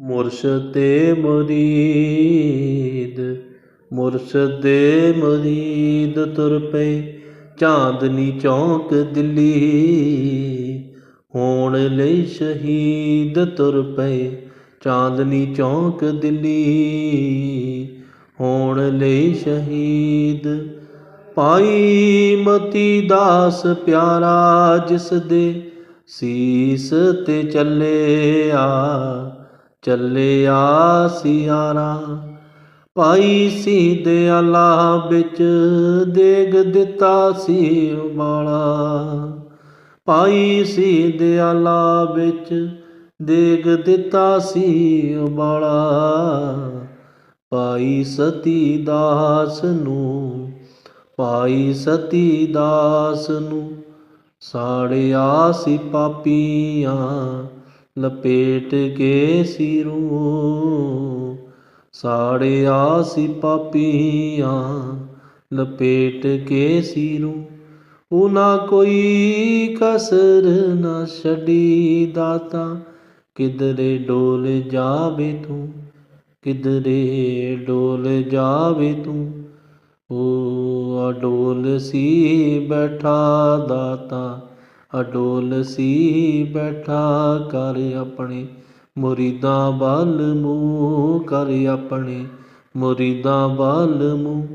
ਮੁਰਸ਼ਦ ਤੇ ਮੁਰੀਦ, ਮੁਰਸ਼ਦ ਦੇ ਮੁਰੀਦ ਤੁਰ ਪਏ, ਚਾਂਦਨੀ ਚੌਂਕ ਦਿੱਲੀ। ਹੋਣ ਲਈ ਸ਼ਹੀਦ ਤੁਰ ਪਏ, ਚਾਂਦਨੀ ਚੌਂਕ ਦਿੱਲੀ। ਹੋਣ ਲਈ ਸ਼ਹੀਦ ਪਾਈ ਮਤੀ ਦਾਸ ਪਿਆਰਾ, ਜਿਸ ਦੇ ਸੀਸ ਤੇ ਚੱਲਿਆ। ਚੱਲਿਆ ਸਿਆਰਾ ਪਾਈ ਸੀ ਦਿਆਲਾ ਵਿੱਚ ਦੇਗ ਦਿੱਤਾ ਸੀ ਉਬਾਲਾ। ਪਾਈ ਸੀ ਦਿਆਲਾ ਵਿੱਚ ਦੇਗ ਦਿੱਤਾ ਸੀ ਉਬਾਲਾ। ਪਾਈ ਸਤੀ ਦਾਸ ਨੂੰ ਪਾਈ ਸਤੀ ਦਾਸ ਨੂੰ ਸਾੜਿਆ ਸੀ ਪਾਪੀਆਂ। ਲਪੇਟ ਕੇ ਸਿਰੂ, ਸਾੜਿਆ ਸੀ ਪਾਪੀਆਂ, ਲਪੇਟ ਕੇ ਸਿਰੂ। ਉਹਨਾਂ ਕੋਈ ਕਸਰ ਨਾ ਛੱਡੀ ਦਾਤਾ, ਕਿਧਰੇ ਡੋਲ ਜਾਵੇ ਤੂੰ, ਕਿਧਰੇ ਡੋਲ ਜਾਵੇ ਤੂੰ। ਓ ਅਡੋਲ ਸੀ ਬੈਠਾ ਦਾਤਾ ਅਡੋਲ ਸੀ ਬੈਠਾ ਕਰ ਆਪਣੇ, ਮੁਰੀਦਾਂ ਵੱਲ ਮੂੰਹ ਕਰ ਆਪਣੇ, ਮੁਰੀਦਾਂ ਵੱਲ ਮੂੰਹ,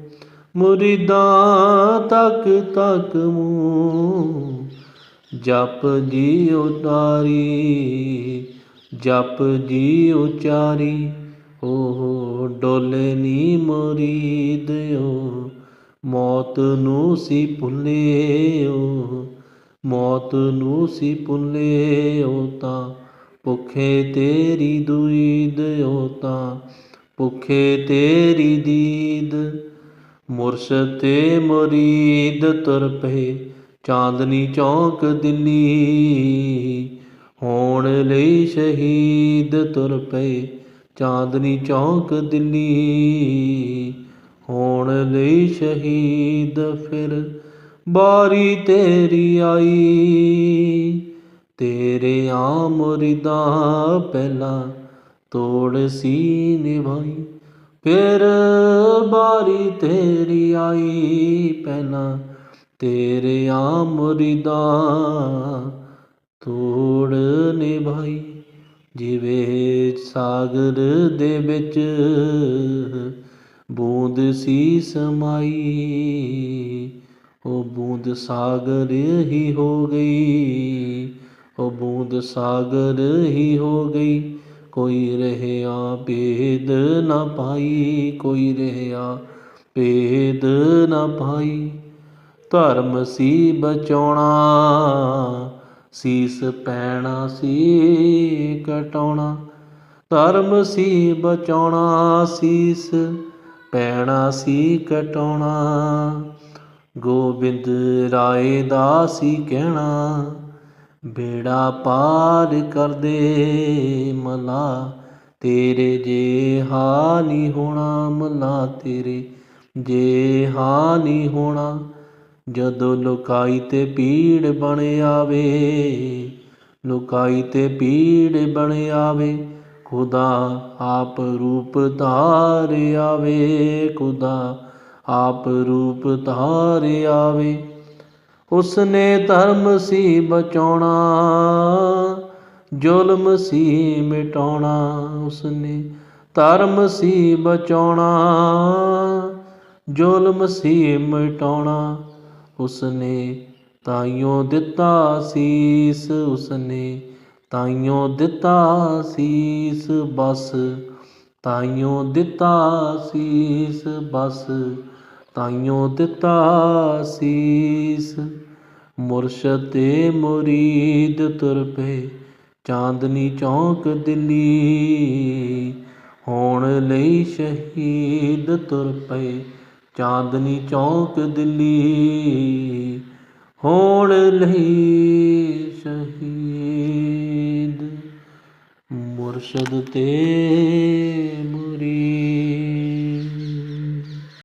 ਮੁਰੀਦਾਂ ਤੱਕ ਤੱਕ ਮੂੰਹ। ਜਪ ਜੀ ਉਤਾਰੀ, ਜਪ ਜੀ ਉਚਾਰੀ ਓ ਡੋਲੇ ਨੀ ਮੁਰੀਦਿਓ, ਮੌਤ ਨੂੰ ਸੀ ਭੁੱਲਿਓ। ਮੌਤ ਨੂੰ ਸੀ ਭੁੱਲਿਓ ਤਾਂ, ਭੁੱਖੇ ਤੇਰੀ ਦੁਈਦ ਓ ਤਾਂ, ਭੁੱਖੇ ਤੇਰੀ ਦੀਦ। ਮੁਰਸ਼ਦ ਤੇ ਮੁਰੀਦ ਤੁਰ ਪਏ, ਚਾਂਦਨੀ ਚੌਂਕ ਦਿੱਲੀ ਹੋਣ ਲਈ ਸ਼ਹੀਦ ਤੁਰ ਪਏ, ਚਾਂਦਨੀ ਚੌਂਕ ਦਿੱਲੀ ਹੋਣ ਲਈ ਸ਼ਹੀਦ ਫਿਰ ਬਾਰੀ ਤੇਰੀ ਆਈ। ਤੇਰੇ ਆ ਮੁਰੀਦਾਂ ਪਹਿਲਾਂ ਤੋੜ ਸੀ ਨਿਭਾਈ। ਫਿਰ ਬਾਰੀ ਤੇਰੀ ਆਈ ਪਹਿਲਾਂ ਤੇਰੇ ਆ ਮੁਰੀਦਾਂ ਤੋੜ ਨਿਭਾਈ। ਜਿਵੇਂ ਸਾਗਰ ਦੇ ਵਿੱਚ ਬੂੰਦ ਸੀ ਸਮਾਈ। ਉਹ ਬੂੰਦ ਸਾਗਰ ਹੀ ਹੋ ਗਈ। ਉਹ ਬੂੰਦ ਸਾਗਰ ਹੀ ਹੋ ਗਈ। ਕੋਈ ਰਹਿਆ ਭੇਦ ਨਾ ਪਾਈ, ਕੋਈ ਰਹਿਆ ਭੇਦ ਨਾ ਪਾਈ। ਧਰਮ ਸੀ ਬਚਾਉਣਾ, ਸੀਸ ਪੈਣਾ ਸੀ ਕਟਾਉਣਾ। ਧਰਮ ਸੀ ਬਚਾਉਣਾ, ਸੀਸ ਪੈਣਾ ਸੀ ਕਟਾਉਣਾ। ਗੋਬਿੰਦ ਰਾਏ ਦਾ ਸੀ ਕਹਿਣਾ, ਬੇੜਾ ਪਾਰ ਕਰਦੇ ਮਲਾ ਤੇਰੇ ਜੇ ਹਾਨੀ ਹੋਣਾ ਮਲਾ ਤੇਰੇ ਜੇ ਹਾਨੀ ਹੋਣਾ, ਜਦੋਂ ਲੁਕਾਈ ਤੇ ਪੀੜ ਬਣ ਆਵੇ, ਲੁਕਾਈ ਤੇ ਪੀੜ ਬਣ ਆਵੇ, ਖੁਦਾ ਆਪ ਰੂਪ ਧਾਰ ਆਵੇ, ਖੁਦਾ ਆਪ ਰੂਪ ਧਾਰ ਆਵੇ। ਉਸਨੇ ਧਰਮ ਸੀ ਬਚਾਉਣਾ, ਜ਼ੁਲਮ ਸੀ ਮਿਟਾਉਣਾ। ਉਸਨੇ ਧਰਮ ਸੀ ਬਚਾਉਣਾ, ਜ਼ੁਲਮ ਸੀ ਮਿਟਾਉਣਾ। ਉਸਨੇ ਤਾਈਓ ਦਿੱਤਾ ਸੀਸ, ਉਸਨੇ ਤਾਈਓ ਦਿੱਤਾ ਸੀਸ, ਬਸ। ਤਾਈਓ ਦਿੱਤਾ ਸੀਸ, ਬਸ। ਤਾਈਓ ਦਿੱਤਾ ਸੀਸ, ਮੁਰਸ਼ਦ ਤੇ ਮੁਰੀਦ ਤੁਰ ਪਏ, ਚਾਂਦਨੀ ਚੌਂਕ ਦਿੱਲੀ, ਹੋਣ ਲਈ ਸ਼ਹੀਦ ਤੁਰ ਪਏ, ਚਾਂਦਨੀ ਚੌਂਕ ਦਿੱਲੀ, ਹੋਣ ਲਈ ਸ਼ਹੀਦ, ਮੁਰਸ਼ਦ ਤੇ ਮੁਰੀਦ।